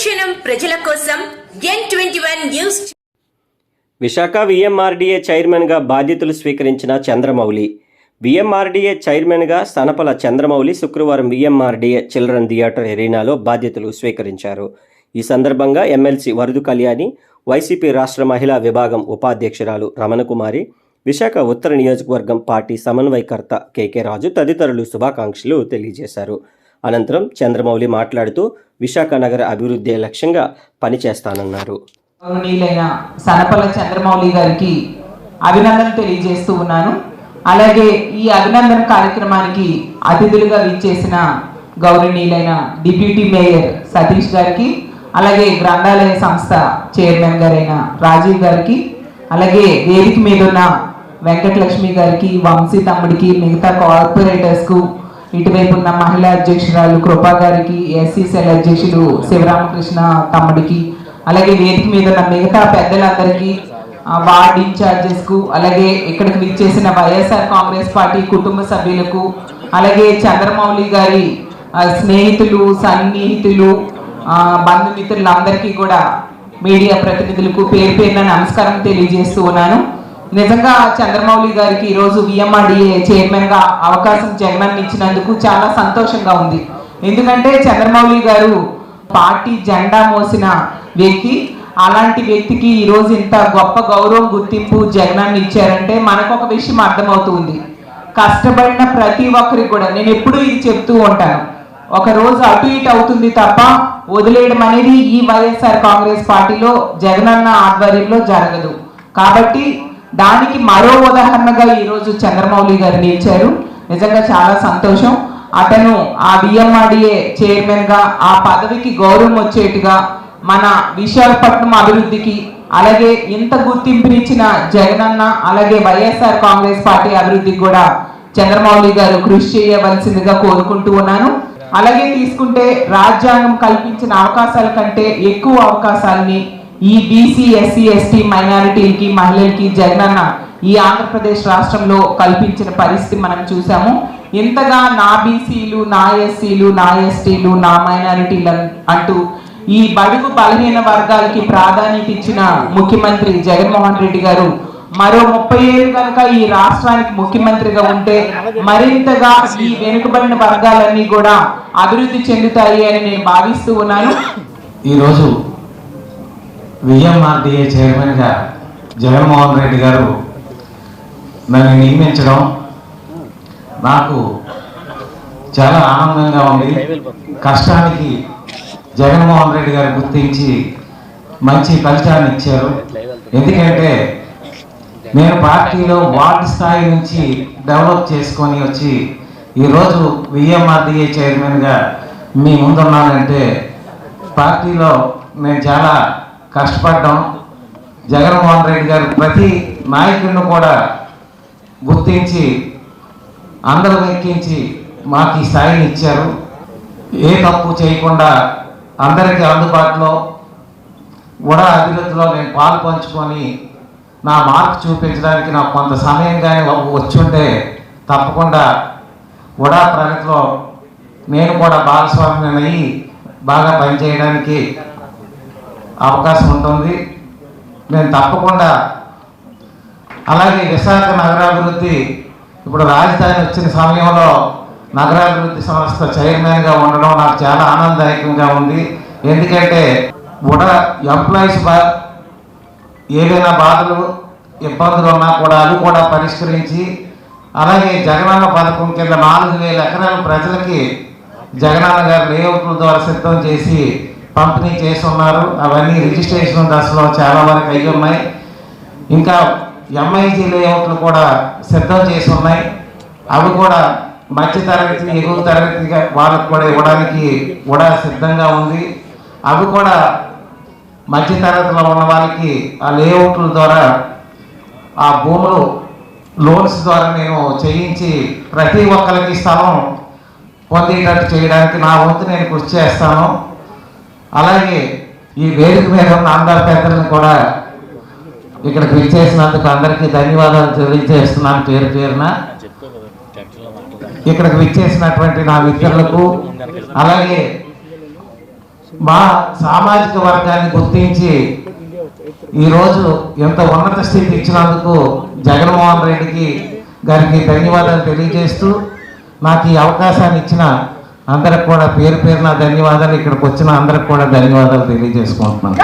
ప్రతిక్షణం ప్రజల కోసం N twenty one news Visakha VMRDA చైర్మన్గా బాధ్యతలు స్వీకరించిన చంద్రమౌళి. విఎంఆర్డీఏ చైర్మన్గా సనపల చంద్రమౌళి శుక్రవారం విఎంఆర్డీఏ చిల్డ్రన్ థియేటర్ ఎరీనాలో బాధ్యతలు స్వీకరించారు. ఈ సందర్భంగా ఎమ్మెల్సీ వరదు కళ్యాణి వైసీపీ రాష్ట్ర మహిళా విభాగం ఉపాధ్యక్షురాలు రమణకుమారి విశాఖ ఉత్తర నియోజకవర్గం పార్టీ సమన్వయకర్త కెకే రాజు తదితరులు శుభాకాంక్షలు తెలియజేశారు. అనంతరం చంద్రమౌళి మాట్లాడుతూ విశాఖ నగర అభివృద్ధి లక్ష్యంగా పనిచేస్తానన్నారు. గౌరవనీయులైన సనపల్ల చంద్రమౌళి గారికి అభినందన తెలియజేస్తూ ఉన్నాను. అలాగే ఈ అభినందన కార్యక్రమానికి అతిథులుగా విచ్చేసిన గౌరవనీయులైన డిప్యూటీ మేయర్ సతీష్ గారికి అలాగే గ్రంథాలయ సంస్థ చైర్మన్ గారైన రాజీవ్ గారికి అలాగే వేదిక మీద ఉన్న వెంకటలక్ష్మి గారికి వంశీ తమ్ముడికి మిగతా కార్పొరేటర్స్కు ఇటువైపు ఉన్న మహిళా అధ్యక్షురాలు కృపా గారికి ఎస్సీ సెల్ అధ్యక్షులు శివరామకృష్ణ తమ్ముడికి అలాగే వేదిక మీద ఉన్న మిగతా పెద్దలందరికీ వార్డ్ ఇన్ఛార్జెస్కు అలాగే ఇక్కడికి విచ్చేసిన వైఎస్ఆర్ కాంగ్రెస్ పార్టీ కుటుంబ సభ్యులకు అలాగే చంద్రమౌళి గారి స్నేహితులు సన్నిహితులు బంధుమిత్రులందరికీ కూడా మీడియా ప్రతినిధులకు పేరు పేరున నమస్కారం తెలియజేస్తూ ఉన్నాను. నిజంగా చంద్రమౌళి గారికి ఈరోజు విఎంఆర్డిఏ చైర్మన్గా అవకాశం జగన్ ఇచ్చినందుకు చాలా సంతోషంగా ఉంది. ఎందుకంటే చంద్రమౌళి గారు పార్టీ జెండా మోసిన వ్యక్తి. అలాంటి వ్యక్తికి ఈరోజు ఇంత గొప్ప గౌరవం గుర్తింపు జగనాన్ని ఇచ్చారంటే మనకు ఒక విషయం అర్థమవుతుంది. కష్టపడిన ప్రతి ఒక్కరికి కూడా నేను ఎప్పుడూ ఇది చెప్తూ ఉంటాను. ఒక రోజు అటు ఇటు అవుతుంది తప్ప వదిలేయడం అనేది ఈ వైఎస్ఆర్ కాంగ్రెస్ పార్టీలో జగనన్న ఆధ్వర్యంలో జరగదు. కాబట్టి దానికి మరో ఉదాహరణగా ఈరోజు చంద్రమౌళి గారు నిలిచారు. నిజంగా చాలా సంతోషం. అతను ఆ బిఎంఆర్డిఏ చైర్మన్గా ఆ పదవికి గౌరవం వచ్చేట్టుగా మన విశాఖపట్నం అభివృద్ధికి అలాగే ఇంత గుర్తింపునిచ్చిన జగనన్న అలాగే వైఎస్ఆర్ కాంగ్రెస్ పార్టీ అభివృద్ధికి కూడా చంద్రమౌళి గారు కృషి చేయవలసిందిగా కోరుకుంటూ ఉన్నాను. అలాగే తీసుకుంటే రాజ్యాంగం కల్పించిన అవకాశాల కంటే ఎక్కువ అవకాశాలని ఈ బీసీ ఎస్సీ ఎస్టీ మైనారిటీలకి మహిళలకి జగనన్న ఈ ఆంధ్రప్రదేశ్ రాష్ట్రంలో కల్పించిన పరిస్థితి మనం చూసాము. ఇంతగా నా బీసీలు నా ఎస్సీలు నా ఎస్టీలు నా మైనారిటీలు అంటూ ఈ బడుగు బలహీన వర్గాలకి ప్రాధాన్యత ఇచ్చిన ముఖ్యమంత్రి జగన్మోహన్ రెడ్డి గారు మరో ముప్పై ఏళ్ళు కనుక ఈ రాష్ట్రానికి ముఖ్యమంత్రిగా ఉంటే మరింతగా ఈ వెనుకబడిన వర్గాలన్నీ కూడా అభివృద్ధి చెందుతాయి అని నేను భావిస్తూ ఉన్నాను. ఈరోజు విఎంఆర్డిఏ చైర్మన్గా జగన్మోహన్ రెడ్డి గారు నన్ను నియమించడం నాకు చాలా ఆనందంగా ఉంది. కష్టానికి జగన్మోహన్ రెడ్డి గారు గుర్తించి మంచి ఫలితాన్ని ఇచ్చారు. ఎందుకంటే నేను పార్టీలో వార్డు స్థాయి నుంచి డెవలప్ చేసుకొని వచ్చి ఈరోజు విఎంఆర్డిఏ చైర్మన్గా మీ ముందున్నానంటే పార్టీలో నేను చాలా కష్టపడ్డాం. జగన్మోహన్ రెడ్డి గారు ప్రతి నాయకుడిని కూడా గుర్తించి అందరూ ఎక్కించి మాకు ఈ స్థాయిని ఇచ్చారు. ఏ తప్పు చేయకుండా అందరికీ అందుబాటులో కూడా అభివృద్ధిలో నేను పాలు పంచుకొని నా మార్పు చూపించడానికి నాకు కొంత సమయం కానీ వచ్చుంటే తప్పకుండా ఉడా ప్రగతిలో నేను కూడా భాగస్వామ్యం అయ్యి బాగా పనిచేయడానికి అవకాశం ఉంటుంది. నేను తప్పకుండా అలాగే విశాఖ నగరాభివృద్ధి ఇప్పుడు రాజధాని వచ్చిన సమయంలో నగరాభివృద్ధి సంస్థ చైర్మన్గా ఉండడం నాకు చాలా ఆనందదాయకంగా ఉంది. ఎందుకంటే ఉడ ఎంప్లాయీస్ బా ఏదైనా బాధలు ఇబ్బందులు ఉన్నా కూడా అవి కూడా పరిష్కరించి అలాగే జగనన్న పథకం కింద నాలుగు వేల ఎకరాల ప్రజలకి జగనన్న గారు లేఅవుట్ల ద్వారా సిద్ధం చేసి పంపిణీ చేసి ఉన్నారు అవన్నీ రిజిస్ట్రేషన్ దశలో చాలా వరకు అయ్యి ఉన్నాయి. ఇంకా ఎంఐజీ లేఅవుట్లు కూడా సిద్ధం చేసి ఉన్నాయి. అవి కూడా మధ్య తరగతి ఎగువ తరగతిగా వాళ్ళకు కూడా ఇవ్వడానికి కూడా సిద్ధంగా ఉంది. అవి కూడా మధ్య తరగతిలో ఉన్న వాళ్ళకి ఆ లేఅవుట్ల ద్వారా ఆ భూములు లోన్స్ ద్వారా నేను చేయించి ప్రతి ఒక్కరికి స్థలం పొందేటట్టు చేయడానికి నా వంతు నేను కృషి చేస్తాను. అలాగే ఈ వేదిక మీద ఉన్న అందరి పెద్దలను కూడా ఇక్కడికి విచ్చేసినందుకు అందరికీ ధన్యవాదాలు తెలియజేస్తున్నాను పేరు పేరున. ఇక్కడికి విచ్చేసినటువంటి నా మిత్రులకు అలాగే మా సామాజిక వర్గాన్ని గుర్తించి ఈరోజు ఇంత ఉన్నత స్థితి ఇచ్చినందుకు జగన్మోహన్ రెడ్డికి గారికి ధన్యవాదాలు తెలియజేస్తూ నాకు ఈ అవకాశాన్ని ఇచ్చిన అందరికి కూడా పేరు పేరున ధన్యవాదాలు. ఇక్కడికి వచ్చిన అందరికి కూడా ధన్యవాదాలు తెలియజేసుకుంటున్నాను.